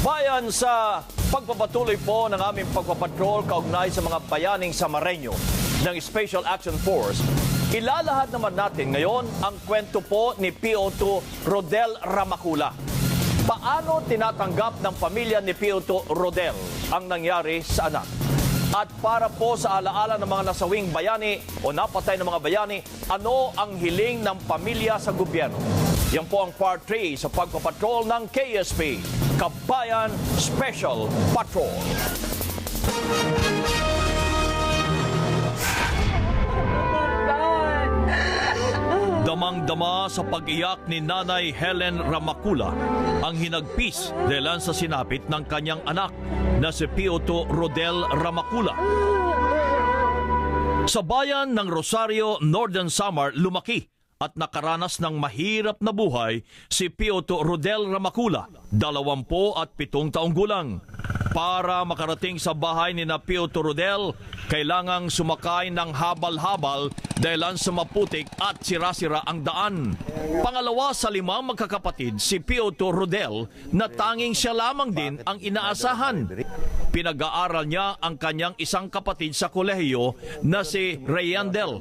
Bayan sa pagpapatuloy po ng aming pagpapatrol kaugnay sa mga bayaning Samareño ng Special Action Force, ilalahad naman natin ngayon ang kwento po ni PO2 Rodel Ramacula. Paano tinatanggap ng pamilya ni PO2 Rodel ang nangyari sa anak? At para po sa alaala ng mga nasawing bayani o napatay ng mga bayani, ano ang hiling ng pamilya sa gobyerno? Yan po ang part 3 sa pagpapatrol ng KSP, Kabayan Special Patrol. Damang-dama sa pag-iyak ni Nanay Helen Ramacula ang hinagpis dahil sa sinapit ng kanyang anak na si Pioto Rodel Ramacula. Sa bayan ng Rosario, Northern Samar, lumaki at nakaranas ng mahirap na buhay si Pioto Rodel Ramacula, dalawampo at pitong taong gulang. Para makarating sa bahay ni na Pioto Rodel, kailangang sumakay ng habal-habal dahil sa maputik at sira-sira ang daan. Pangalawa sa limang magkakapatid, si Pioto Rodel, na tanging siya lamang din ang inaasahan. Pinag-aaral niya ang kanyang isang kapatid sa kolehiyo na si Rayandel.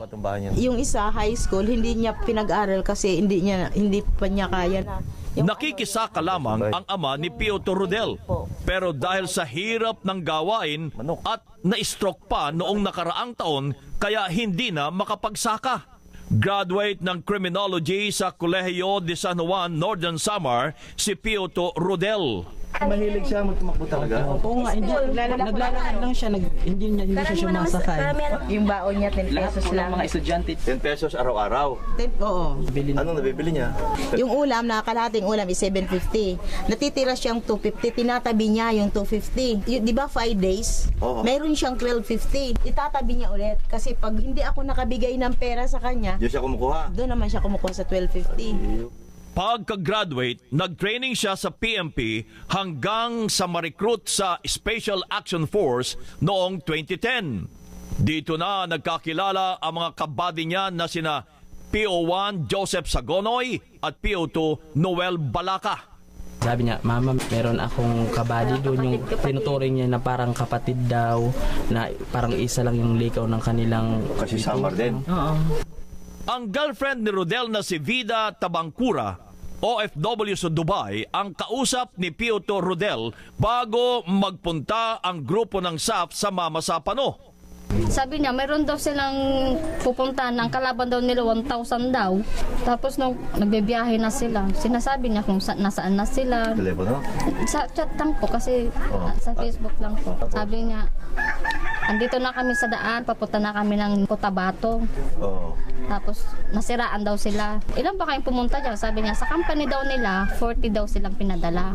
Yung isa high school hindi niya pinag-aral kasi hindi niya hindi pa niya kaya na. Yung Nakikisaka lamang ang ama ni Pioto Rodel. Pero dahil sa hirap ng gawain at na-stroke pa noong nakaraang taon, kaya hindi na makapagsaka. Graduate ng Criminology sa Colegio de San Juan, Northern Samar, si Pioto Rodel. Mahilig siya magtumakbo talaga. Oo nga, hindi, naglalakad lang siya, nag, hindi, niya, hindi siya sumasakay. yung baon niya 10 Lahat pesos lang. mga estudyante, 10 pesos araw-araw. Ten- Oo. bili na. Anong nabibili niya? Yung ulam na kalahating ulam is 750. Natitira siyang 250, tinatabi niya yung 250. Y- 'Di ba 5 days? Oo. Mayroon siyang 1250. Itatabi niya ulit kasi pag hindi ako nakabigay ng pera sa kanya, Diyan siya kumukuha. doon naman siya kumukuha sa 1250. Pagka-graduate, nag-training siya sa PMP hanggang sa ma-recruit sa Special Action Force noong 2010. Dito na nagkakilala ang mga kabady niya na sina PO1 Joseph Sagonoy at PO2 Noel Balaka. Sabi niya, Mama, meron akong kabady doon yung tinuturing niya na parang kapatid daw, na parang isa lang yung likaw ng kanilang... Kasi summer din. Oo. Ang girlfriend ni Rodel na si Vida Tabangkura, OFW sa Dubai, ang kausap ni Pioto Rodel bago magpunta ang grupo ng SAF sa Mama Sapano. Sabi niya, mayroon daw silang pupuntahan ng kalaban daw nila 1,000 daw. Tapos nung nagbibiyahe na sila, sinasabi niya kung sa, nasaan na sila. Telepono? Sa chat lang po kasi Oh. sa Facebook lang po. Sabi niya, andito na kami sa daan, papunta na kami ng Cotabato. Oo. Tapos nasiraan daw sila. Ilan ba kayong pumunta dyan? Sabi niya, sa company daw nila, 40 daw silang pinadala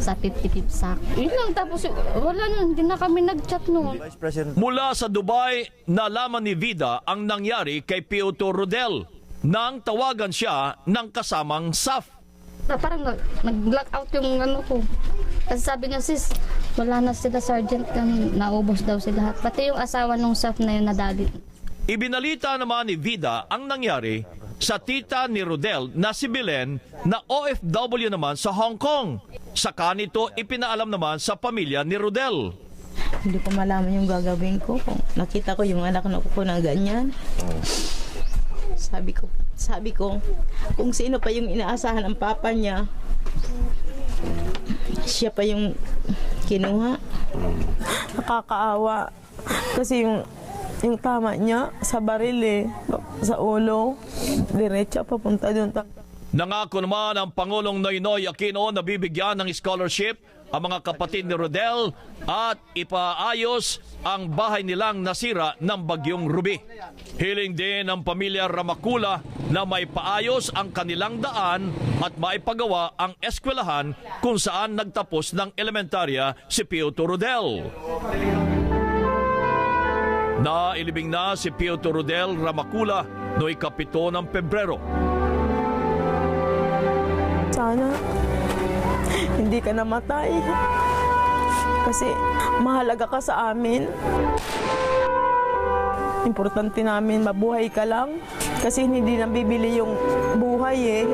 sa 50 sack. Yun lang, tapos wala na, hindi na kami nag-chat noon. Vice President. Mula sa Dubai, nalaman ni Vida ang nangyari kay Pioto Rodel nang tawagan siya ng kasamang SAF. Parang nag- nag-blackout yung ano ko. Kasi sabi niya, sis, wala na sila sergeant kan naubos daw sila. Pati yung asawa nung staff na yun nadali. Ibinalita naman ni Vida ang nangyari sa tita ni Rodel na si Belen na OFW naman sa Hong Kong. Saka nito ipinaalam naman sa pamilya ni Rodel. Hindi ko malaman yung gagawin ko. Kung nakita ko yung anak ko na ganyan. Sabi ko, sabi ko, kung sino pa yung inaasahan ng papa niya, siya pa yung kinuha. nakakaawa. Kasi yung yung tama niya sa baril eh, sa ulo, diretso papunta doon. Nangako naman ang Pangulong Noynoy Aquino na bibigyan ng scholarship ang mga kapatid ni Rodel at ipaayos ang bahay nilang nasira ng bagyong Ruby. Hiling din ng pamilya Ramakula na may paayos ang kanilang daan at maipagawa ang eskwelahan kung saan nagtapos ng elementarya si Pioto Rodel. Nailibing na si Pioto Rodel Ramakula noong ikapito ng Pebrero. Hindi ka namatay. Kasi mahalaga ka sa amin. Importante namin mabuhay ka lang. Kasi hindi nabibili yung buhay eh.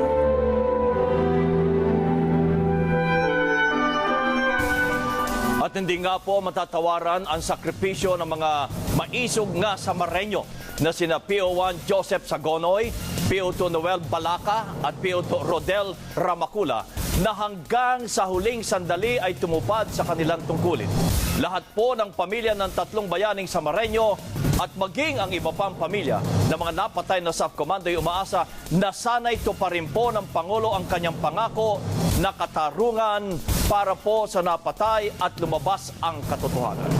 hindi nga po matatawaran ang sakripisyo ng mga maisog nga Samareño na sina PO1 Joseph Sagonoy, PO2 Noel Balaka at PO2 Rodel Ramacula na hanggang sa huling sandali ay tumupad sa kanilang tungkulin. Lahat po ng pamilya ng tatlong bayaning Samareño at maging ang iba pang pamilya ng mga napatay na SAF Commando ay umaasa na sana'y tuparin po ng Pangulo ang kanyang pangako na katarungan para po sa napatay at lumabas ang katotohanan.